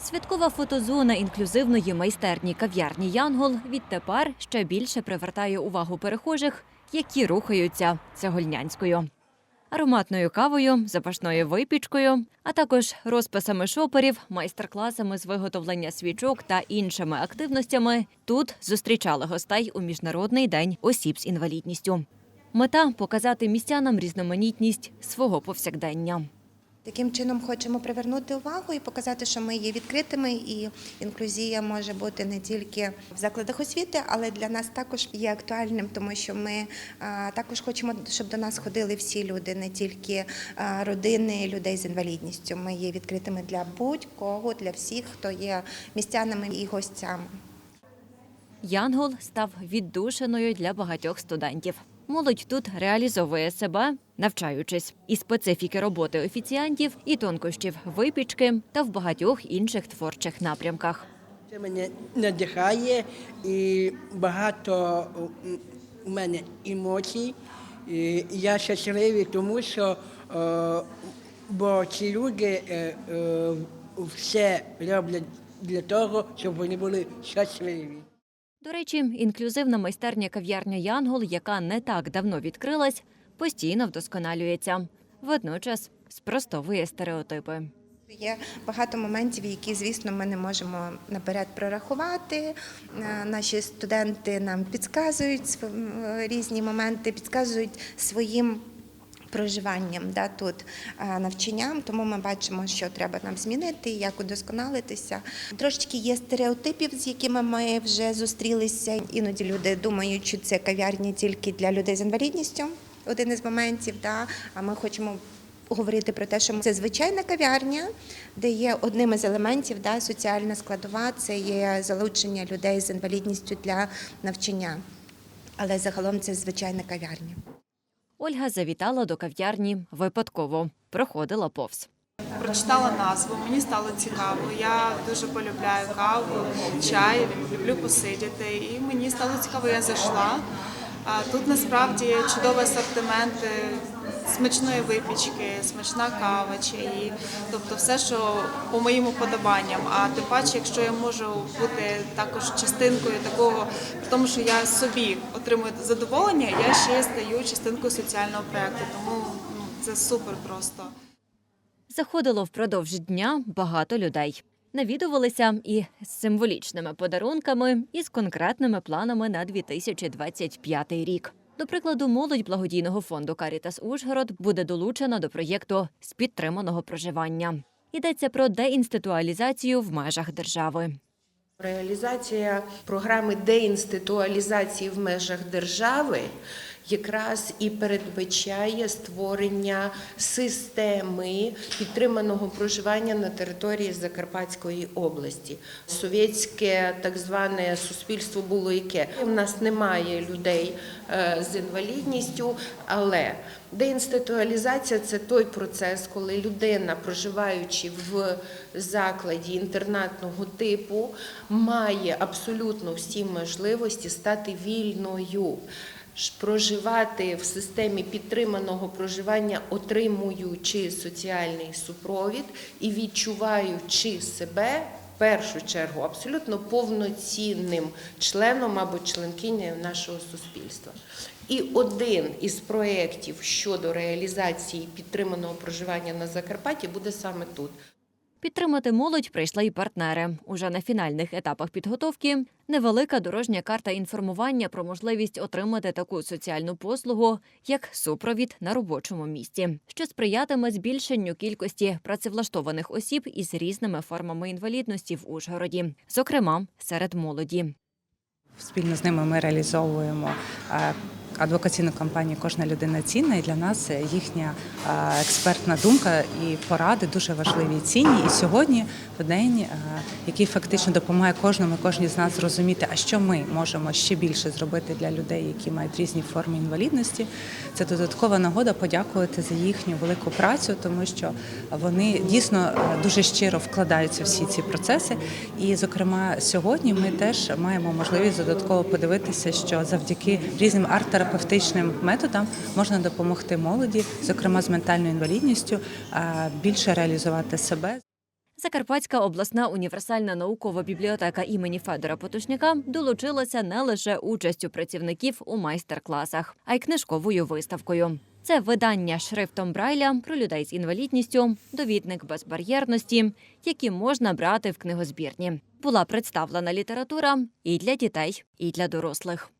Святкова фотозона інклюзивної майстерні кав'ярні Янгол відтепер ще більше привертає увагу перехожих, які рухаються цегольнянською. Ароматною кавою, запашною випічкою, а також розписами шоперів, майстер-класами з виготовлення свічок та іншими активностями тут зустрічали гостей у міжнародний день осіб з інвалідністю. Мета показати містянам різноманітність свого повсякдення. Таким чином хочемо привернути увагу і показати, що ми є відкритими, і інклюзія може бути не тільки в закладах освіти, але для нас також є актуальним, тому що ми також хочемо, щоб до нас ходили всі люди, не тільки родини людей з інвалідністю. Ми є відкритими для будь-кого, для всіх, хто є містянами і гостями. Янгол став віддушиною для багатьох студентів. Молодь тут реалізовує себе, навчаючись і специфіки роботи офіціантів, і тонкощів випічки та в багатьох інших творчих напрямках. Це мене надихає і багато у мене емоцій. І я щасливий, тому що е, бо ці люди е, е, все роблять для того, щоб вони були щасливі. До речі, інклюзивна майстерня кав'ярня Янгол, яка не так давно відкрилась, постійно вдосконалюється. Водночас спростовує стереотипи. Є багато моментів, які, звісно, ми не можемо наперед прорахувати. Е, Наші студенти нам підказують е, різні моменти, підказують своїм. Проживанням да, тут е, навчанням, тому ми бачимо, що треба нам змінити, як удосконалитися. Трошечки є стереотипів, з якими ми вже зустрілися. Іноді люди думають, що це кав'ярні тільки для людей з інвалідністю. Один із моментів, да, а ми хочемо говорити про те, що це звичайна кав'ярня, де є одним із елементів да, соціальна складова, це є залучення людей з інвалідністю для навчання. Але загалом це звичайна кав'ярня. Ольга завітала до кав'ярні випадково, проходила повз. Прочитала назву, мені стало цікаво. Я дуже полюбляю каву, чай, люблю посидіти. І мені стало цікаво, я зайшла. А тут насправді чудовий асортимент е, смачної випічки, смачна кава, чаї, тобто все, що по моїм уподобанням. А тим паче, якщо я можу бути також частинкою такого, тому, що я собі отримую задоволення, я ще стаю частинкою соціального проекту. Тому ну, це супер просто. Заходило впродовж дня багато людей. Навідувалися і з символічними подарунками, і з конкретними планами на 2025 рік. До прикладу, молодь благодійного фонду Карітас Ужгород буде долучена до проєкту з підтриманого проживання. Йдеться про деінституалізацію в межах держави. Реалізація програми деінституалізації в межах держави якраз і передбачає створення системи підтриманого проживання на території Закарпатської області. Совєтське так зване суспільство було яке. У нас немає людей е, з інвалідністю, але деінституалізація це той процес, коли людина, проживаючи в закладі інтернатного типу, має абсолютно всі можливості стати вільною. Проживати в системі підтриманого проживання, отримуючи соціальний супровід і відчуваючи себе в першу чергу абсолютно повноцінним членом або членкинею нашого суспільства. І один із проєктів щодо реалізації підтриманого проживання на Закарпатті буде саме тут. Підтримати молодь прийшли й партнери. Уже на фінальних етапах підготовки невелика дорожня карта інформування про можливість отримати таку соціальну послугу, як супровід на робочому місці, що сприятиме збільшенню кількості працевлаштованих осіб із різними формами інвалідності в Ужгороді, зокрема серед молоді. Спільно з ними ми реалізовуємо е, адвокаційну кампанію Кожна людина цінна. І для нас їхня е, експертна думка і поради дуже важливі і цінні. І сьогодні в день, е, який фактично допомагає кожному, кожній з нас зрозуміти, а що ми можемо ще більше зробити для людей, які мають різні форми інвалідності. Це додаткова нагода подякувати за їхню велику працю, тому що вони дійсно е, дуже щиро вкладаються всі ці процеси. І, зокрема, сьогодні ми теж маємо можливість додатково подивитися, що завдяки різним арт-терапевтичним методам можна допомогти молоді, зокрема з ментальною інвалідністю, більше реалізувати себе. Закарпатська обласна універсальна наукова бібліотека імені Федора Потушняка долучилася не лише участю працівників у майстер-класах, а й книжковою виставкою. Це видання шрифтом Брайля про людей з інвалідністю, довідник безбар'єрності, які можна брати в книгозбірні. Була представлена література і для дітей, і для дорослих.